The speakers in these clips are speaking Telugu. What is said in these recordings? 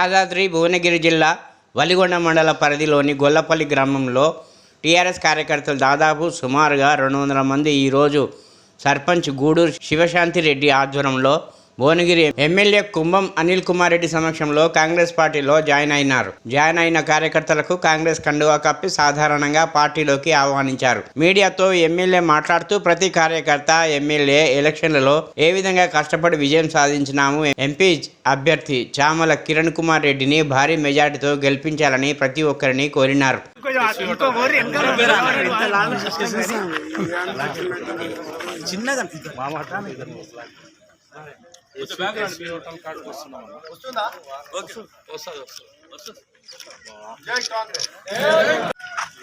యాదాద్రి భువనగిరి జిల్లా వలిగొండ మండల పరిధిలోని గొల్లపల్లి గ్రామంలో టీఆర్ఎస్ కార్యకర్తలు దాదాపు సుమారుగా రెండు వందల మంది ఈరోజు సర్పంచ్ గూడూరు శివశాంతి రెడ్డి ఆధ్వర్యంలో భువనగిరి ఎమ్మెల్యే కుంభం అనిల్ కుమార్ రెడ్డి సమక్షంలో కాంగ్రెస్ పార్టీలో జాయిన్ అయినారు. జాయిన్ అయిన కార్యకర్తలకు కాంగ్రెస్ కండువా కప్పి సాధారణంగా పార్టీలోకి ఆహ్వానించారు. మీడియాతో ఎమ్మెల్యే మాట్లాడుతూ ప్రతి కార్యకర్త ఎమ్మెల్యే ఎలక్షన్లలో ఏ విధంగా కష్టపడి విజయం సాధించినాము ఎంపీ అభ్యర్థి చామల కిరణ్ కుమార్ రెడ్డిని భారీ మెజార్టీతో గెలిపించాలని ప్రతి ఒక్కరిని కోరినారు. చిన్నగా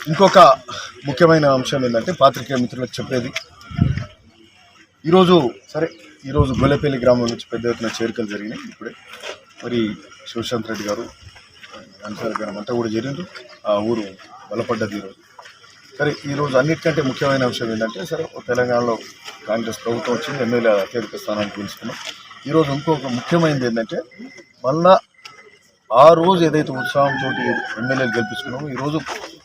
ఇంకొక ముఖ్యమైన అంశం ఏంటంటే పాత్రికేయ మిత్రులకు చెప్పేది. ఈరోజు సరే ఈరోజు గొల్లపల్లి గ్రామం నుంచి పెద్ద ఎత్తున చేరికలు జరిగినాయి ఇప్పుడే. మరి శివశాంత్ రెడ్డి గారు అన్సార్ గ్రామం అంతా కూడా జరిగింది ఆ ఊరు బలపడ్డది ఈరోజు. సరే ఈరోజు అన్నిటికంటే ముఖ్యమైన అంశం ఏంటంటే సరే తెలంగాణలో కాంగ్రెస్ ప్రభుత్వం వచ్చింది ఎమ్మెల్యే అత్యధిక స్థానానికి గెలుచుకున్నాం. ఈరోజు ఇంకొక ముఖ్యమైనది ఏంటంటే మళ్ళా ఆ రోజు ఏదైతే ఉత్సాహంతో ఎమ్మెల్యేలు గెలిపించుకున్నామో ఈరోజు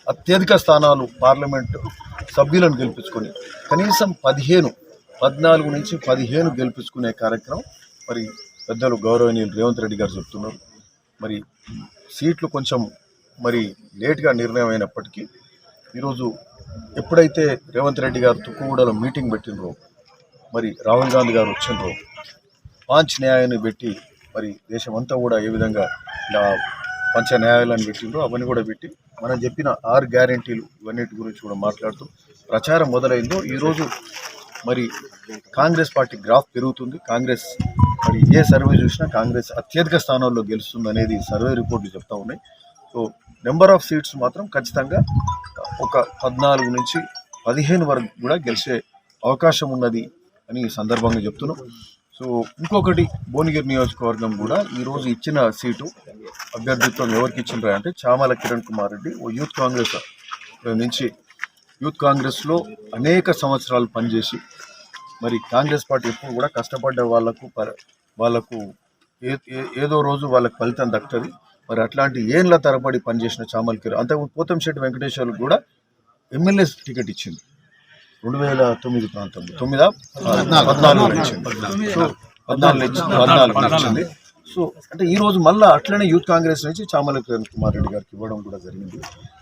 అత్యధిక స్థానాలు పార్లమెంట్ సభ్యులను గెలిపించుకొని కనీసం పదిహేను పద్నాలుగు నుంచి పదిహేను గెలిపించుకునే కార్యక్రమం మరి పెద్దలు గౌరవనీయులు రేవంత్ రెడ్డి గారు చెప్తున్నారు. మరి సీట్లు కొంచెం మరి లేట్గా నిర్ణయం అయినప్పటికీ ఈరోజు ఎప్పుడైతే రేవంత్ రెడ్డి గారు తుక్కుగూడలో మీటింగ్ పెట్టినరో మరి రాహుల్ గాంధీ గారు వచ్చిండ్రో పాంచ్ న్యాయాన్ని పెట్టి మరి దేశం అంతా కూడా ఏ విధంగా ఇలా పంచ న్యాయాలను పెట్టిండ్రో అవన్నీ కూడా పెట్టి మనం చెప్పిన ఆరు గ్యారంటీలు ఇవన్నిటి గురించి కూడా మాట్లాడుతూ ప్రచారం మొదలైందో ఈరోజు మరి కాంగ్రెస్ పార్టీ గ్రాఫ్ పెరుగుతుంది. కాంగ్రెస్ మరి ఏ సర్వే చూసినా కాంగ్రెస్ అత్యధిక స్థానాల్లో గెలుస్తుంది అనేది సర్వే రిపోర్ట్లు చెప్తా ఉన్నాయి. సో నెంబర్ ఆఫ్ సీట్స్ మాత్రం ఖచ్చితంగా ఒక పద్నాలుగు నుంచి పదిహేను వరకు కూడా గెలిచే అవకాశం ఉన్నది అని సందర్భంగా చెప్తున్నాం. సో ఇంకొకటి భువనగిరి నియోజకవర్గం కూడా ఈరోజు ఇచ్చిన సీటు అభ్యర్థిత్వం ఎవరికి ఇచ్చినరా అంటే చామల కిరణ్ కుమార్ రెడ్డి ఓ యూత్ కాంగ్రెస్ నుంచి. యూత్ కాంగ్రెస్లో అనేక సంవత్సరాలు పనిచేసి మరి కాంగ్రెస్ పార్టీ ఎప్పుడు కూడా కష్టపడ్డ వాళ్ళకు వాళ్ళకు ఏ ఏ- ఏదో రోజు వాళ్ళకి ఫలితం దక్కుతుంది మరి అట్లాంటి ఏండ్ల తరబడి పనిచేసిన చామల కిరణ్ అంతకుముందు పోతంశెట్టి వెంకటేశ్వర్లకు కూడా ఎమ్మెల్యే టికెట్ ఇచ్చింది రెండు వేల తొమ్మిది ప్రాంతంలో తొమ్మిదా? పద్నాలుగు. ఇచ్చింది సో పద్నాలుగు ఇచ్చింది పద్నాలుగు. ఇచ్చింది సో అంటే ఈ రోజు మళ్ళీ అట్లనే యూత్ కాంగ్రెస్ నుంచి చామల కిరణ్ కుమార్ రెడ్డి గారికి ఇవ్వడం కూడా జరిగింది.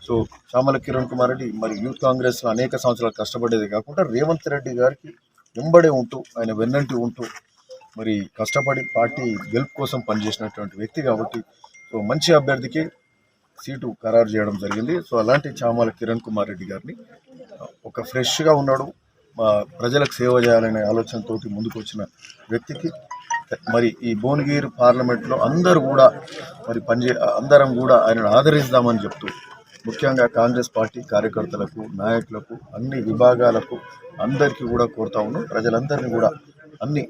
సో చామల కిరణ్ కుమార్ రెడ్డి మరి యూత్ కాంగ్రెస్లో అనేక సంవత్సరాలు కష్టపడేది కాకుండా రేవంత్ రెడ్డి గారికి వెంబడే ఉంటూ ఆయన వెన్నంటి ఉంటూ మరి కష్టపడి పార్టీ గెలుపు కోసం పనిచేసినటువంటి వ్యక్తి కాబట్టి సో మంచి అభ్యర్థికి సీటు ఖరారు చేయడం జరిగింది. సో అలాంటి చామాల కిరణ్ కుమార్ రెడ్డి గారిని ఒక ఫ్రెష్గా ఉన్నాడు. మా ప్రజలకు సేవ చేయాలనే ఆలోచనతోటి ముందుకు వచ్చిన వ్యక్తికి మరి ఈ భువనగిరి పార్లమెంట్లో అందరూ కూడా మరి పనిచే అందరం కూడా ఆయనను ఆదరిస్తామని చెప్తూ ముఖ్యంగా కాంగ్రెస్ పార్టీ కార్యకర్తలకు నాయకులకు అన్ని విభాగాలకు అందరికీ కూడా కోరుతా ఉన్నాం. ప్రజలందరినీ కూడా అన్ని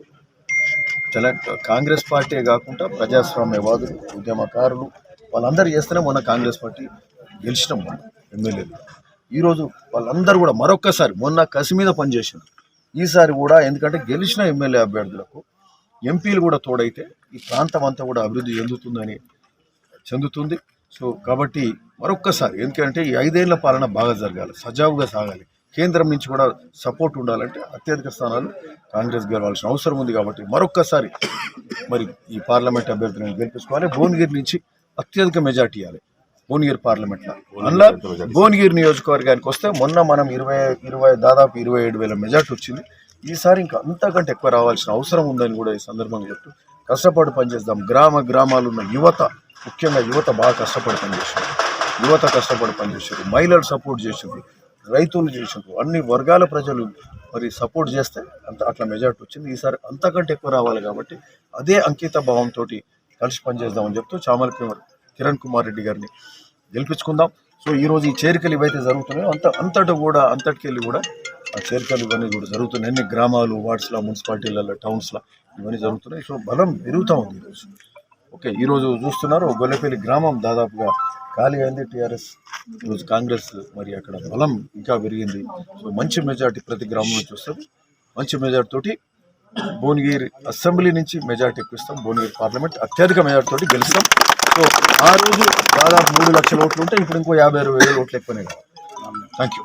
తెల కాంగ్రెస్ పార్టీ కాకుండా ప్రజాస్వామ్యవాదులు ఉద్యమకారులు వాళ్ళందరూ చేస్తేనే మొన్న కాంగ్రెస్ పార్టీ గెలిచినాం మనం ఎమ్మెల్యేలు. ఈరోజు వాళ్ళందరూ కూడా మరొక్కసారి మొన్న కసి మీద పనిచేసారు ఈసారి కూడా ఎందుకంటే గెలిచిన ఎమ్మెల్యే అభ్యర్థులకు ఎంపీలు కూడా తోడైతే ఈ ప్రాంతం అంతా కూడా అభివృద్ధి చెందుతుందని చెందుతుంది. సో కాబట్టి మరొక్కసారి ఎందుకంటే ఈ ఐదేళ్ళ పాలన బాగా జరగాలి సజావుగా సాగాలి. కేంద్రం నుంచి కూడా సపోర్ట్ ఉండాలంటే అత్యధిక స్థానాలు కాంగ్రెస్ గెలవాల్సిన అవసరం ఉంది కాబట్టి మరొక్కసారి మరి ఈ పార్లమెంట్ అభ్యర్థులను గెలిపించుకోవాలి. భువనగిరి నుంచి అత్యధిక మెజార్టీ ఇవ్వాలి భువనగిరి పార్లమెంట్లో అందులో భువనగిరి నియోజకవర్గానికి వస్తే మొన్న మనం ఇరవై ఇరవై దాదాపు ఇరవై ఏడు వేల మెజార్టీ వచ్చింది. ఈసారి ఇంకా అంతకంటే ఎక్కువ రావాల్సిన అవసరం ఉందని కూడా ఈ సందర్భంగా చెప్తూ కష్టపడి పనిచేద్దాం. గ్రామ గ్రామాలు ఉన్న యువత ముఖ్యంగా యువత బాగా కష్టపడి పనిచేసారు యువత కష్టపడి పనిచేశారు మహిళలు సపోర్ట్ చేసారు రైతులు చేసారు అన్ని వర్గాల ప్రజలు మరి సపోర్ట్ చేస్తే అంత అట్లా మెజార్టీ వచ్చింది. ఈసారి అంతకంటే ఎక్కువ రావాలి కాబట్టి అదే అంకిత భావంతో కలిసి పనిచేద్దామని చెప్తూ చామల కిరణ్- కుమార్ రెడ్డి గారిని గెలిపించుకుందాం. సో ఈరోజు ఈ చేరికలు ఏవైతే జరుగుతున్నాయో అంత అంతటా కూడా అంతటికెళ్ళి కూడా ఆ చేరికలు ఇవన్నీ కూడా జరుగుతున్నాయి. అన్ని గ్రామాలు వార్డ్స్లో మున్సిపాలిటీలలో టౌన్స్లో ఇవన్నీ జరుగుతున్నాయి. సో బలం పెరుగుతూ ఉంది ఈరోజు ఓకే ఈరోజు చూస్తున్నారు గొల్లపల్లి గ్రామం దాదాపుగా ఖాళీ అయింది. టీఆర్ఎస్ ఈరోజు కాంగ్రెస్ మరి అక్కడ బలం ఇంకా పెరిగింది. సో మంచి మెజార్టీ ప్రతి గ్రామం నుంచి మంచి మెజార్టీ తోటి భువనగిరి అసెంబ్లీ నుంచి మెజార్టీ ఎక్కువ భువనగిరి పార్లమెంట్ అత్యధిక మెజార్టీ తోటి గెలుస్తాం. సో ఆ రోజు దాదాపు మూడు లక్షల ఓట్లు ఉంటే ఇప్పుడు ఇంకో యాభై అరవై వేల ఓట్లు ఎక్కువనే థ్యాంక్ యూ